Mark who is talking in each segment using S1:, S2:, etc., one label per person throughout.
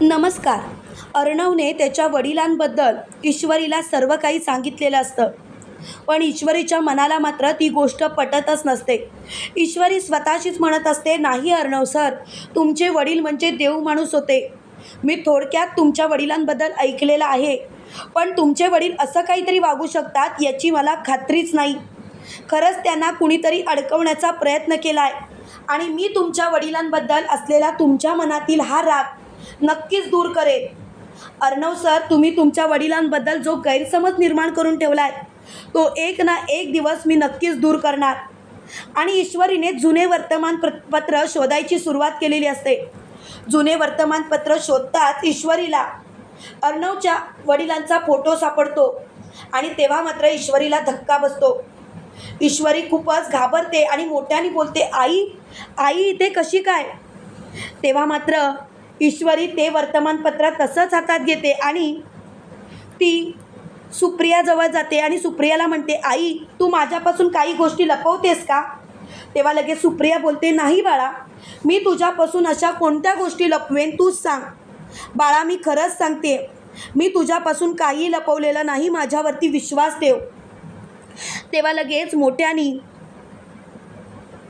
S1: नमस्कार. अर्णवने त्याच्या वडिलांबद्दल ईश्वरीला सर्व काही सांगितलेलं असतं. पण ईश्वरीच्या मनाला मात्र ती गोष्ट पटतच नसते. ईश्वरी स्वतःशीच म्हणत असते नाही अर्णव सर तुमचे वडील म्हणजे देव माणूस होते. मी थोडक्यात तुमच्या वडिलांबद्दल ऐकलेलं आहे. पण तुमचे वडील असं काहीतरी वागू शकतात याची मला खात्रीच नाही. खरंच त्यांना कुणीतरी अडकवण्याचा प्रयत्न केला आहे आणि मी तुमच्या वडिलांबद्दल असलेला तुमच्या मनातील हा राग नक्कीच दूर करेन. अर्णव सर तुम्ही तुमच्या वडिलांबद्दल जो गैरसमज निर्माण करून ठेवला आहे तो एक ना एक दिवस मी नक्कीच दूर करणार. आणि ईश्वरीने जुने वर्तमानपत्र शोधायची सुरुवात केलेली असते. जुने वर्तमानपत्र शोधताच ईश्वरीला अर्णवच्या वडिलांचा फोटो सापडतो आणि तेव्हा मात्र ईश्वरीला धक्का बसतो. ईश्वरी खूपच घाबरते आणि मोठ्याने बोलते आई आई इथे कशी काय? तेव्हा मात्र ईश्वरी ते वर्तमानपत्र तसंच हातात घेते आणि ती सुप्रियाजवळ जाते आणि सुप्रियाला म्हणते आई तू माझ्यापासून काही गोष्टी लपवतेस का? तेव्हा लगेच सुप्रिया बोलते नाही बाळा मी तुझ्यापासून अशा कोणत्या गोष्टी लपवेन तूच सांग. बाळा मी खरंच सांगते मी तुझ्यापासून काही लपवलेलं नाही माझ्यावरती विश्वास ठेव. तेव्हा लगेच मोठ्यानी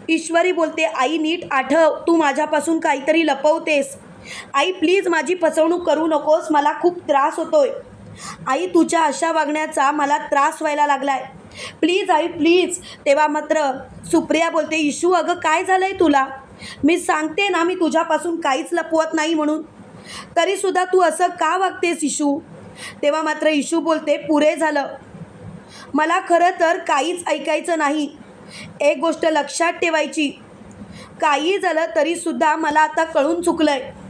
S1: ईश्वरी बोलते आई नीट आठव तू माझ्यापासून काहीतरी लपवतेस. आई प्लीज माझी फसवणूक करू नकोस. मला खूप त्रास होतोय. आई तुझ्या अशा वागण्याचा मला त्रास व्हायला लागलाय. प्लीज आई प्लीज तेव्हा मात्र सुप्रिया बोलते इशू अगं काय झालंय तुला? मी सांगते ना मी तुझ्यापासून काहीच लपवत नाही म्हणून. तरीसुद्धा तू असं का वागतेस इशू? तेव्हा मात्र इशू बोलते पुरे झालं. मला खरं तर काहीच ऐकायचं नाही. एक गोष्ट लक्षात ठेवायची. काही झालं तरीसुद्धा मला आता कळून चुकलं आहे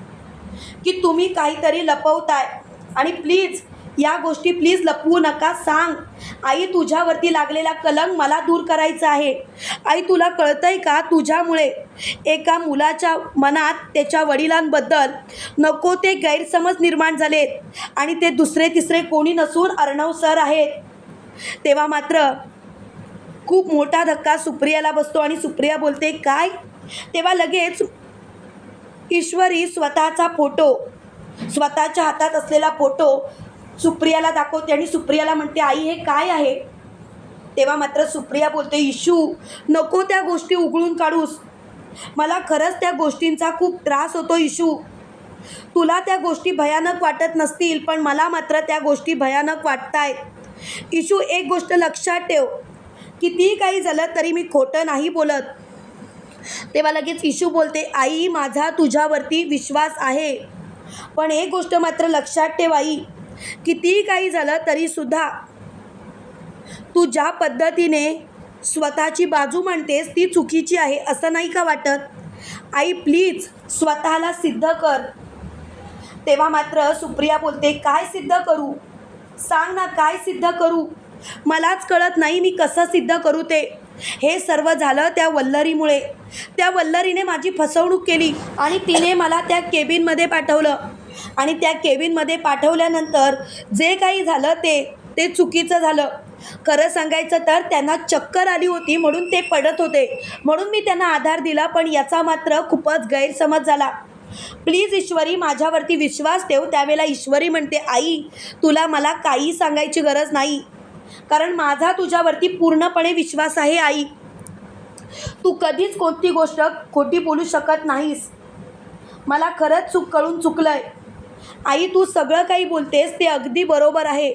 S1: की तुम्ही काहीतरी लपवताय. आणि प्लीज या गोष्टी प्लीज लपवू नका. सांग आई तुझ्यावरती लागलेला कलंक मला दूर करायचा आहे. आई तुला कळतंय का तुझ्यामुळे? एका मुलाच्या मनात त्याच्या वडिलांबद्दल नको ते गैरसमज निर्माण झालेत. आणि ते दुसरे तिसरे कोणी नसून अर्णव सर आहेत. तेव्हा मात्र खूप मोठा धक्का सुप्रियाला बसतो आणि सुप्रिया बोलते काय? तेव्हा लगेच ईश्वरी स्वतःचा फोटो स्वतःच्या हातात असलेला फोटो सुप्रियाला दाखवते आणि सुप्रियाला म्हणते आई हे काय आहे? तेव्हा मात्र सुप्रिया बोलते इशू नको त्या गोष्टी उघडून काढूस. मला खरंच त्या गोष्टींचा खूप त्रास होतो इशू तुला त्या गोष्टी भयानक वाटत नसतील पण मला मात्र त्या गोष्टी भयानक वाटत इशू एक गोष्ट लक्षात ठेव. कितीही काही झालं तरी मी खोटं नाही बोलत. तेव्हा लगेच इशू बोलते आई माझा तुझ्यावरती विश्वास आहे. पण एक गोष्ट मात्र लक्षात ठेवाई कितीही काही झालं तरीसुद्धा तू ज्या पद्धतीने स्वतःची बाजू मांडतेस ती चुकीची आहे असं नाही का वाटत? आई प्लीज स्वतःला सिद्ध कर. तेव्हा मात्र सुप्रिया बोलते काय सिद्ध करू? सांग ना काय सिद्ध करू? मलाच कळत नाही मी कसं सिद्ध करू ते. हे सर्व झालं त्या वल्लरीमुळे. त्या वल्लरीने माझी फसवणूक केली आणि तिने मला त्या केबिनमध्ये पाठवलं. आणि त्या केबिनमध्ये पाठवल्यानंतर जे काही झालं ते ते चुकीचं झालं. खरं सांगायचं तर त्यांना चक्कर आली होती म्हणून ते पडत होते. म्हणून मी त्यांना आधार दिला पण याचा मात्र खूपच गैरसमज झाला. प्लीज ईश्वरी माझ्यावरती विश्वास ठेव. त्यावेळेला ईश्वरी म्हणते आई तुला मला काही सांगायची गरज नाही. कारण माझा तुझ्यावरती पूर्णपणे विश्वास आहे आई. तू कधीच कोणती गोष्ट खोटी बोलू शकत नाहीस. मला खरंच चूक कळून चुकलं आहे आई तू सगळं काही बोलतेस ते अगदी बरोबर आहे.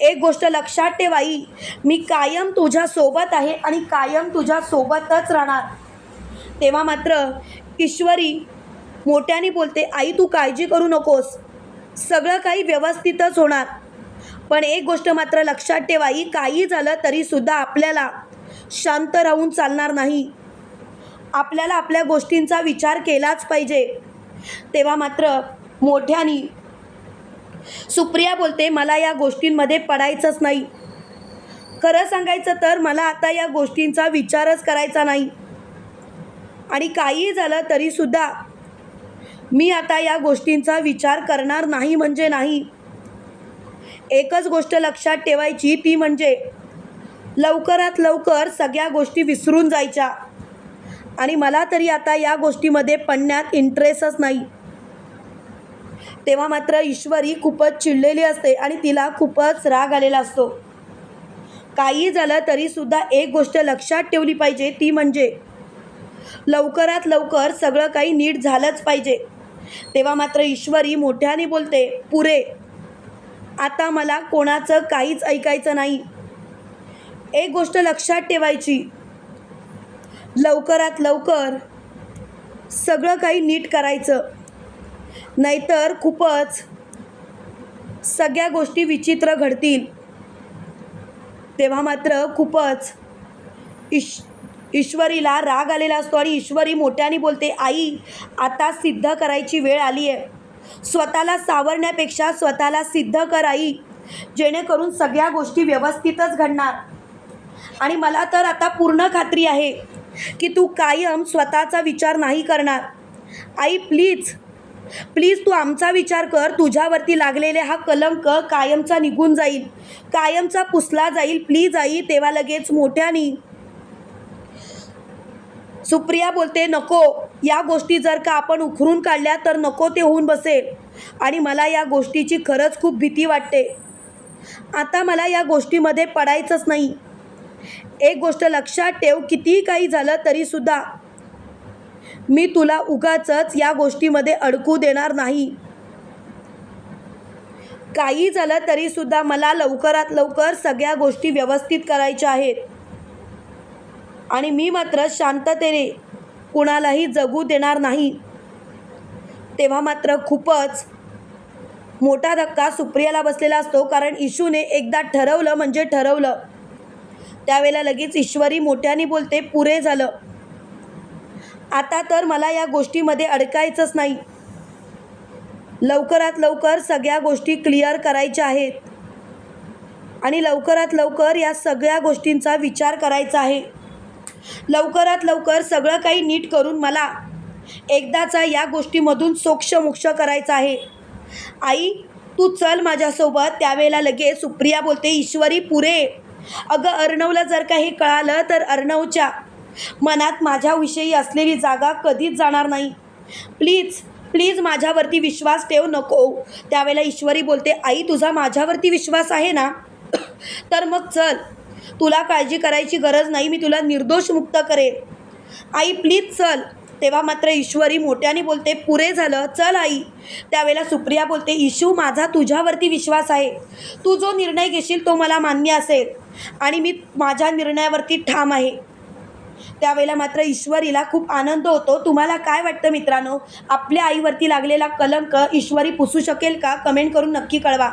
S1: एक गोष्ट लक्षात ठेव आई. मी कायम तुझ्यासोबत आहे आणि कायम तुझ्यासोबतच राहणार. तेव्हा मात्र ईश्वरी मोठ्याने बोलते आई तू काळजी करू नकोस. सगळं काही व्यवस्थितच होणार. पण एक गोष्ट मात्र लक्षात ठेवा ही काही झालं तरीसुद्धा आपल्याला शांत राहून चालणार नाही. आपल्याला आपल्या गोष्टींचा विचार केलाच पाहिजे. तेव्हा मात्र मोठ्यानी सुप्रिया बोलते मला या गोष्टींमध्ये पडायचंच नाही. खरं सांगायचं तर मला आता या गोष्टींचा विचारच करायचा नाही. आणि काहीही झालं तरीसुद्धा मी आता या गोष्टींचा विचार करणार नाही म्हणजे नाही. एकच गोष्ट लक्षात ठेवायची ती म्हणजे लवकरात लवकर सगळ्या गोष्टी विसरून जायच्या. आणि मला तरी आता या गोष्टीमध्ये पडण्यात इंटरेस्टच नाही. तेव्हा मात्र ईश्वरी खूपच चिडलेली असते आणि तिला खूपच राग आलेला असतो. काही झालं तरीसुद्धा एक गोष्ट लक्षात ठेवली पाहिजे ती म्हणजे लवकरात लवकर सगळं काही नीट झालंच पाहिजे. तेव्हा मात्र ईश्वरी मोठ्याने बोलते पुरे आता मला कोणाचं काहीच ऐकायचं नाही. एक गोष्ट लक्षात ठेवायची. लवकरात लवकर सगळं काही नीट करायचं. नाहीतर खूपच सगळ्या गोष्टी विचित्र घडतील. तेव्हा मात्र खूपच ईश ईश्वरीला राग आलेला असतो आणि ईश्वरी मोठ्याने बोलते आई आता सिद्ध करायची वेळ आली आहे स्वतःला सावरण्यापेक्षा स्वतःला सिद्ध कर आई जेणेकरून सगळ्या गोष्टी व्यवस्थितच घडणार. आणि मला तर आता पूर्ण खात्री आहे की तू कायम स्वतःचा विचार नाही करणार. आई प्लीज प्लीज तू आमचा विचार कर. तुझ्यावरती लागलेले हा कलंक कायमचा निघून जाईल. कायमचा पुसला जाईल. प्लीज आई तेव्हा लगेच मोठ्यानी. सुप्रिया बोलते नको या गोष्टी जर का आपण उखरून काढल्या तर नको ते होऊन बसेल. आणि मला या गोष्टीची खरंच खूप भीती वाटते. आता मला या गोष्टीमध्ये पडायचंच नाही. एक गोष्ट लक्षात ठेव कितीही काही झालं तरीसुद्धा मी तुला उगाचच या गोष्टीमध्ये अडकू देणार नाही. काही झालं तरीसुद्धा मला लवकरात लवकर सगळ्या गोष्टी व्यवस्थित करायच्या आहेत. आणि मी मात्र शांततेने कुणालाही जगू देणार नाही. तेव्हा मात्र खूपच मोठा धक्का सुप्रियाला बसलेला असतो कारण इशूने एकदा ठरवलं म्हणजे ठरवलं. त्यावेळेला लगेच ईश्वरी मोठ्याने बोलते पुरे झालं. आता तर मला या गोष्टीमध्ये अडकायचंच नाही. लवकरात लवकर सगळ्या गोष्टी क्लिअर करायच्या आहेत. आणि लवकरात लवकर या सगळ्या गोष्टींचा विचार करायचा आहे. लवकरात लवकर सगळं काही नीट करून मला एकदाचा या गोष्टीमधून सोक्षमोक्ष करायचा आहे. आई तू चल माझ्यासोबत. त्यावेळेला लगेच सुप्रिया बोलते ईश्वरी पुरे. अगं अर्णवला जर का हे कळालं तर अर्णवच्या मनात माझ्याविषयी असलेली जागा कधीच जाणार नाही. प्लीज प्लीज माझ्यावरती विश्वास ठेव नको. त्यावेळेला ईश्वरी बोलते आई तुझा माझ्यावरती विश्वास आहे ना? तर मग चल. तुला काळजी करायची गरज नाही मी तुला निर्दोष मुक्त करेन. आई प्लीज चल. तेव्हा मात्र ईश्वरी मोठ्याने बोलते पुरे झालं चल आई. त्यावेळेला सुप्रिया बोलते इशू माझा तुझ्यावरती विश्वास आहे. तू जो निर्णय घेशील तो मला मान्य असेल आणि मी माझ्या निर्णयावरती ठाम आहे. त्यावेळेला मात्र ईश्वरीला खूप आनंद होतो. तुम्हाला काय वाटतं मित्रांनो? आपल्या आईवरती लागलेला कलंक ईश्वरी पुसू शकेल का? कमेंट करून नक्की कळवा.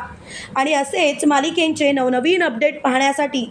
S1: आणि असेच मालिकेंचे नवनवीन अपडेट पाहण्यासाठी